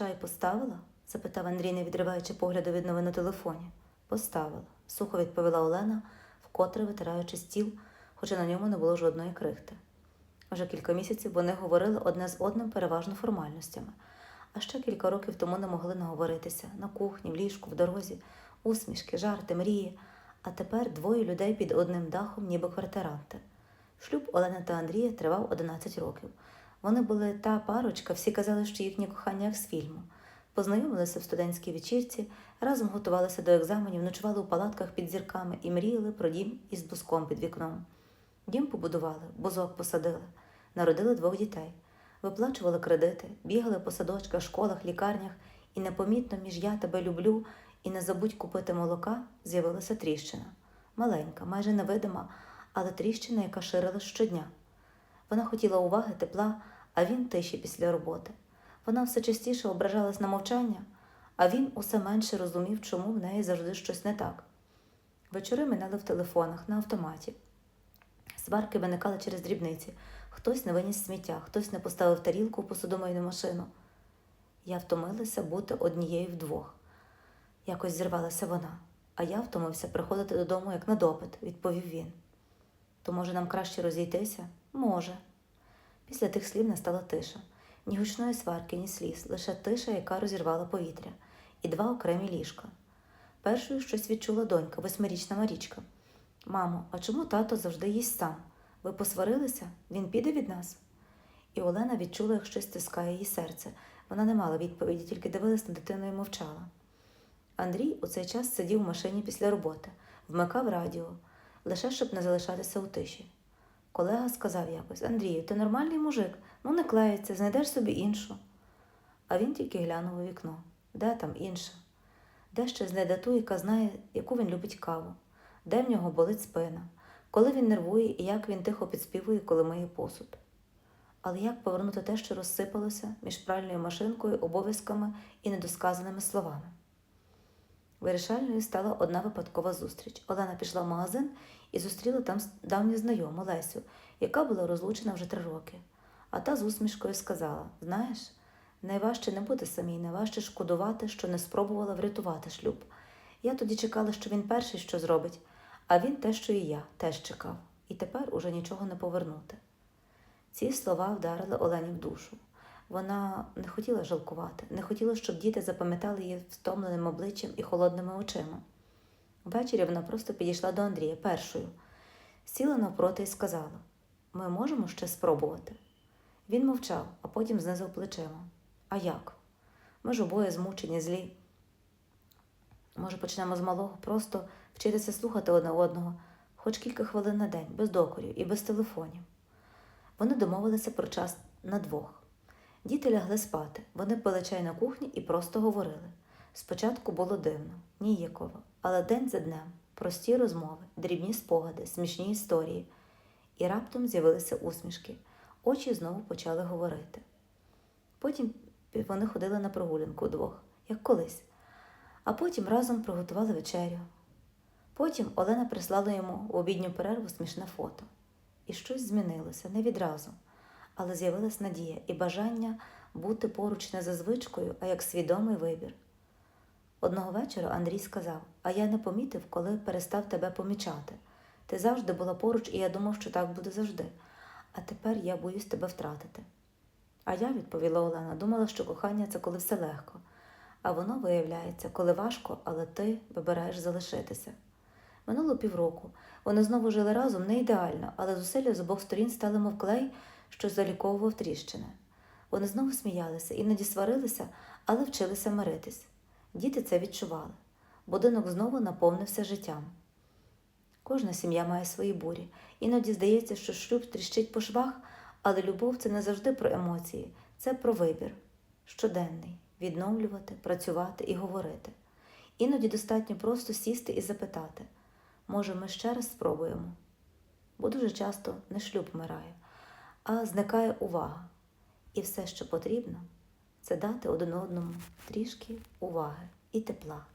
Чай поставила? запитав Андрій, не відриваючи погляду від новин у телефоні. Поставила, сухо відповіла Олена, вкотре витираючи стіл, хоча на ньому не було жодної крихти. Вже кілька місяців вони говорили одне з одним переважно формальностями, а ще кілька років тому не могли наговоритися на кухні, в ліжку, в дорозі, усмішки, жарти, мрії. А тепер двоє людей під одним дахом, ніби квартиранти. Шлюб Олени та Андрія тривав 11 років. Вони були та парочка, всі казали, що їхнє кохання як з фільму. Познайомилися в студентській вечірці, разом готувалися до екзаменів, ночували у палатках під зірками і мріяли про дім із буском під вікном. Дім побудували, бузок посадили, народили двох дітей, виплачували кредити, бігали по садочках, школах, лікарнях, і непомітно між я тебе люблю і не забудь купити молока з'явилася тріщина. Маленька, майже невидима, але тріщина, яка ширилась щодня. Вона хотіла уваги, тепла, а він тиші після роботи. Вона все частіше ображалась на мовчання, а він усе менше розумів, чому в неї завжди щось не так. Вечори минали в телефонах, на автоматі. Сварки виникали через дрібниці. Хтось не виніс сміття, хтось не поставив тарілку в посудомийну машину. Я втомилася бути однією вдвох. Якось зірвалася вона, а я втомився приходити додому як на допит, відповів він. То може нам краще розійтися? Може. Після тих слів настала тиша. Ні гучної сварки, ні сліз, лише тиша, яка розірвала повітря, і два окремі ліжка. Першою щось відчула донька, восьмирічна Марічка. Мамо, а чому тато завжди їсть сам? Ви посварилися? Він піде від нас? І Олена відчула, як щось стискає її серце. Вона не мала відповіді, тільки дивилась на дитину і мовчала. Андрій у цей час сидів в машині після роботи, вмикав радіо, лише щоб не залишатися у тиші. Колега сказав якось: Андрію, ти нормальний мужик, ну не клеїться, знайдеш собі іншу. А він тільки глянув у вікно. Де там інша? Де ще знайде ту, яка знає, яку він любить каву, де в нього болить спина, коли він нервує і як він тихо підспівує, коли миє посуд. Але як повернути те, що розсипалося між пральною машинкою, обов'язками і недосказаними словами? Вирішальною стала одна випадкова зустріч. Олена пішла в магазин і зустріла там давню знайому Лесю, яка була розлучена вже три роки. А та з усмішкою сказала: Знаєш, найважче не бути самій, найважче шкодувати, що не спробувала врятувати шлюб. Я тоді чекала, що він перший що зробить, а він те, що і я, теж чекав, і тепер уже нічого не повернути. Ці слова вдарили Олені в душу. Вона не хотіла жалкувати, не хотіла, щоб діти запам'ятали її втомленим обличчям і холодними очима. Ввечері вона просто підійшла до Андрія першою, сіла навпроти і сказала: Ми можемо ще спробувати. Він мовчав, а потім знизав плечима. А як? Ми ж обоє змучені, злі. Може, почнемо з малого, просто вчитися слухати одне одного, хоч кілька хвилин на день, без докорів і без телефонів. Вони домовилися про час на двох. Діти лягли спати, вони пили чай на кухні і просто говорили. Спочатку було дивно, ніяково, але день за днем прості розмови, дрібні спогади, смішні історії. І раптом з'явилися усмішки, очі знову почали говорити. Потім вони ходили на прогулянку удвох, як колись, а потім разом приготували вечерю. Потім Олена прислала йому в обідню перерву смішне фото. І щось змінилося не відразу, але з'явилась надія і бажання бути поруч не за звичкою, а як свідомий вибір. Одного вечора Андрій сказав: А я не помітив, коли перестав тебе помічати. Ти завжди була поруч, і я думав, що так буде завжди. А тепер я боюсь тебе втратити. А я, відповіла Олена, думала, що кохання це коли все легко. А воно виявляється, коли важко, але ти вибираєш залишитися. Минуло півроку. Вони знову жили разом не ідеально, але зусилля з обох сторін стали мов клей, що заліковував тріщини. Вони знову сміялися, іноді сварилися, але вчилися миритись. Діти це відчували. Будинок знову наповнився життям. Кожна сім'я має свої бурі. Іноді здається, що шлюб тріщить по швах, але любов це не завжди про емоції, це про вибір. Щоденний відновлювати, працювати і говорити. Іноді достатньо просто сісти і запитати може, ми ще раз спробуємо? Бо дуже часто не шлюб вмирає, а зникає увага. І все, що потрібно, це дати один одному трішки уваги і тепла.